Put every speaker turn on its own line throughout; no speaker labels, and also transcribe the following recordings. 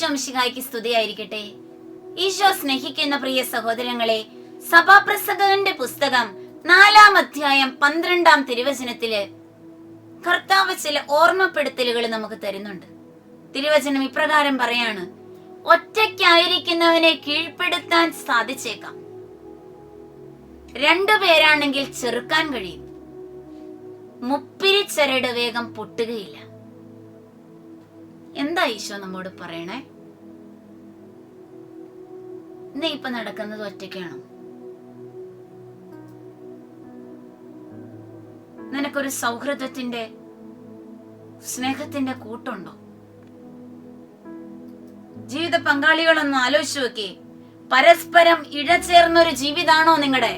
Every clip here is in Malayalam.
ഈശോ മിശിഹായ്ക്ക് സ്തുതിയായിരിക്കട്ടെ. ഈശോ സ്നേഹിക്കുന്ന പ്രിയ സഹോദരങ്ങളെ സഭാപ്രസംഗകന്റെ പുസ്തകം നാലാം അധ്യായം പന്ത്രണ്ടാം തിരുവചനത്തിൽ കർത്താവ് ചില ഓർമ്മപ്പെടുത്തലുകൾ നമുക്ക് തരുന്നുണ്ട്. തിരുവചനം ഇപ്രകാരം പറയാണ് ഒറ്റയ്ക്കായിരിക്കുന്നവനെ കീഴ്പ്പെടുത്താൻ സാധിച്ചേക്കാം. രണ്ടു പേരാണെങ്കിൽ ചെറുക്കാൻ കഴിയും. മുപ്പിരി ചരട് വേഗം പൊട്ടുകയില്ല. എന്താ ഈശോ നമ്മോട് പറയണേ? നീ ഇപ്പൊ നടക്കുന്നത് ഒറ്റയ്ക്കാണോ? നിനക്കൊരു സൗഹൃദത്തിന്റെ സ്നേഹത്തിന്റെ കൂട്ടുണ്ടോ? ജീവിത പങ്കാളികളൊന്ന് ആലോചിച്ചു നോക്കി പരസ്പരം ഇഴചേർന്നൊരു ജീവിതാണോ നിങ്ങളുടെ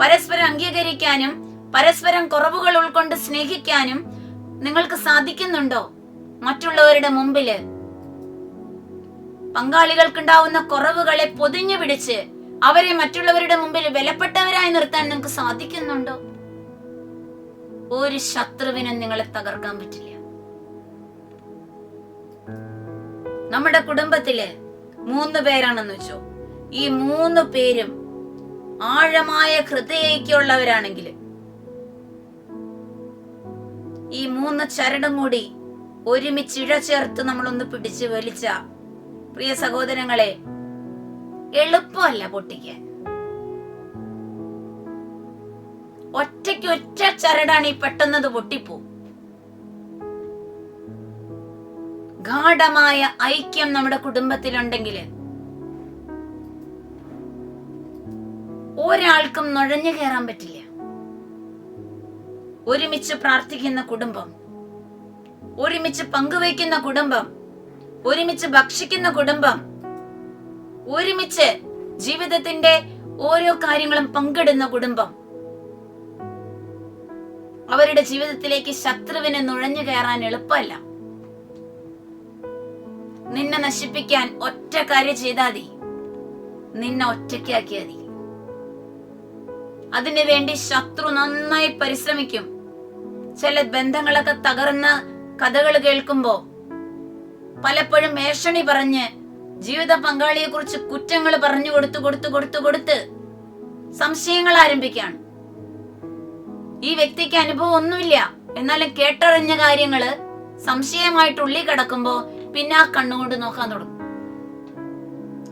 പരസ്പരം അംഗീകരിക്കാനും പരസ്പരം കുറവുകൾ ഉൾക്കൊണ്ട് സ്നേഹിക്കാനും നിങ്ങൾക്ക് സാധിക്കുന്നുണ്ടോ? മറ്റുള്ളവരുടെ മുമ്പിൽ പങ്കാളികൾക്കുണ്ടാവുന്ന കുറവുകളെ പൊതിഞ്ഞു പിടിച്ച് അവരെ മറ്റുള്ളവരുടെ മുമ്പിൽ വിലപ്പെട്ടവരായി നിർത്താൻ നിങ്ങൾക്ക് സാധിക്കുന്നുണ്ടോ? ഒരു ശത്രുവിനും നിങ്ങളെ തകർക്കാൻ പറ്റില്ല. നമ്മുടെ കുടുംബത്തിൽ മൂന്ന് പേരാണെന്ന് വെച്ചോ. ഈ മൂന്ന് പേരും ആഴമായ ഹൃദയക്കുള്ളവരാണെങ്കിൽ ഈ മൂന്ന് ചരടും കൂടി ഒരുമിച്ച് ഇഴ ചേർത്ത് നമ്മളൊന്ന് പിടിച്ച് വലിച്ച പ്രിയ സഹോദരങ്ങളെ എളുപ്പമല്ല പൊട്ടിക്കാൻ. ഒറ്റയ്ക്ക് ഒറ്റ ചരടാണ് ഈ പെട്ടെന്നത് പൊട്ടിപ്പോ. ഗാഠമായ ഐക്യം നമ്മുടെ കുടുംബത്തിലുണ്ടെങ്കിൽ ഒരാൾക്കും നുഴഞ്ഞു കയറാൻ പറ്റില്ല. ഒരുമിച്ച് പ്രാർത്ഥിക്കുന്ന കുടുംബം ഒരുമിച്ച് പങ്കുവയ്ക്കുന്ന കുടുംബം ഒരുമിച്ച് ഭക്ഷിക്കുന്ന കുടുംബം ഒരുമിച്ച് ജീവിതത്തിന്റെ ഓരോ കാര്യങ്ങളും പങ്കിടുന്ന കുടുംബം. അവരുടെ ജീവിതത്തിലേക്ക് ശത്രുവിനെ നുഴഞ്ഞു കയറാൻ എളുപ്പമല്ല. നിന്നെ നശിപ്പിക്കാൻ ഒറ്റ കാര്യം ചെയ്താൽ മതി. നിന്നെ ഒറ്റയ്ക്കാക്കിയാൽ മതി. അതിനു വേണ്ടി ശത്രു നന്നായി പരിശ്രമിക്കും. ചില ബന്ധങ്ങളൊക്കെ തകർന്ന കഥകൾ കേൾക്കുമ്പോ പലപ്പോഴും മേഷണി പറഞ്ഞ് ജീവിത പങ്കാളിയെ കുറിച്ച് കുറ്റങ്ങൾ പറഞ്ഞു കൊടുത്തു കൊടുത്തു കൊടുത്തു കൊടുത്ത് സംശയങ്ങൾ ആരംഭിക്കുകയാണ്. ഈ വ്യക്തിക്ക് അനുഭവം ഒന്നുമില്ല. എന്നാലും കേട്ടറിഞ്ഞ കാര്യങ്ങൾ സംശയമായിട്ട് ഉള്ളി കിടക്കുമ്പോ പിന്നെ ആ കണ്ണുകൊണ്ട് നോക്കാൻ തുടങ്ങും.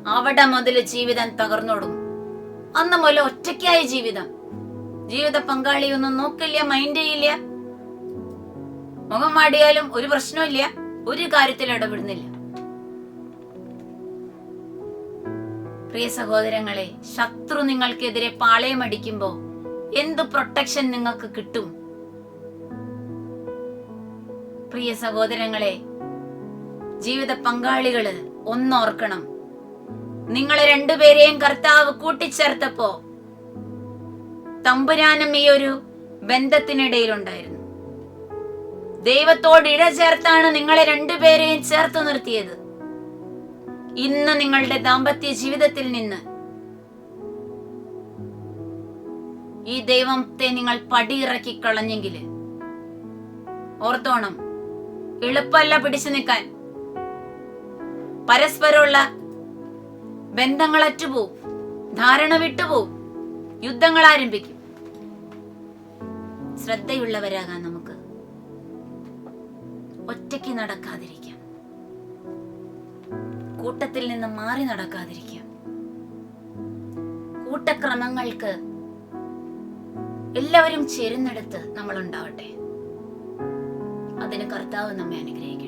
അവിടെ മുതൽ ജീവിതം തകർന്നു തുടങ്ങും. അന്ന് മുതൽ ഒറ്റയ്ക്കായ ജീവിതം. ജീവിത പങ്കാളിയൊന്നും നോക്കില്ല മൈൻഡ് ചെയ്യില്ല. മുഖം മാടിയാലും ഒരു പ്രശ്നമില്ല ഒരു കാര്യത്തിൽ ഇടപെടുന്നില്ല. പ്രിയ സഹോദരങ്ങളെ ശത്രു നിങ്ങൾക്കെതിരെ പാളയമടിക്കുമ്പോ എന്ത് പ്രൊട്ടക്ഷൻ നിങ്ങൾക്ക് കിട്ടും? പ്രിയ സഹോദരങ്ങളെ ജീവിത പങ്കാളികൾ ഒന്നോർക്കണം. നിങ്ങളെ രണ്ടുപേരെയും കർത്താവ് കൂട്ടിച്ചേർത്തപ്പോ തമ്പുരാനും ഈ ഒരു ബന്ധത്തിനിടയിലുണ്ടായിരുന്നു. ദൈവത്തോട് ഇഴ ചേർത്താണ് നിങ്ങളെ രണ്ടുപേരെയും ചേർത്ത് നിർത്തിയത്. ഇന്ന് നിങ്ങളുടെ ദാമ്പത്യ ജീവിതത്തിൽ നിന്ന് ഈ ദൈവത്തെ നിങ്ങൾ പടിയിറക്കി കളഞ്ഞെങ്കിൽ ഓർത്തോണം എളുപ്പല്ല പിടിച്ചു നിൽക്കാൻ. പരസ്പരമുള്ള ബന്ധങ്ങൾ അറ്റുപോവും ധാരണ വിട്ടുപോവും യുദ്ധങ്ങൾ ആരംഭിക്കും. ശ്രദ്ധയുള്ളവരാകാൻ നമുക്ക് ഒറ്റയ്ക്ക് നടക്കാതിരിക്കാം. കൂട്ടത്തിൽ നിന്ന് മാറി നടക്കാതിരിക്കാം. കൂട്ടക്രമങ്ങൾക്ക് എല്ലാവരും ചേരുന്നിടത്ത് നമ്മൾ ഉണ്ടാവട്ടെ. അതിന് കർത്താവ് നമ്മെ അനുഗ്രഹിക്കും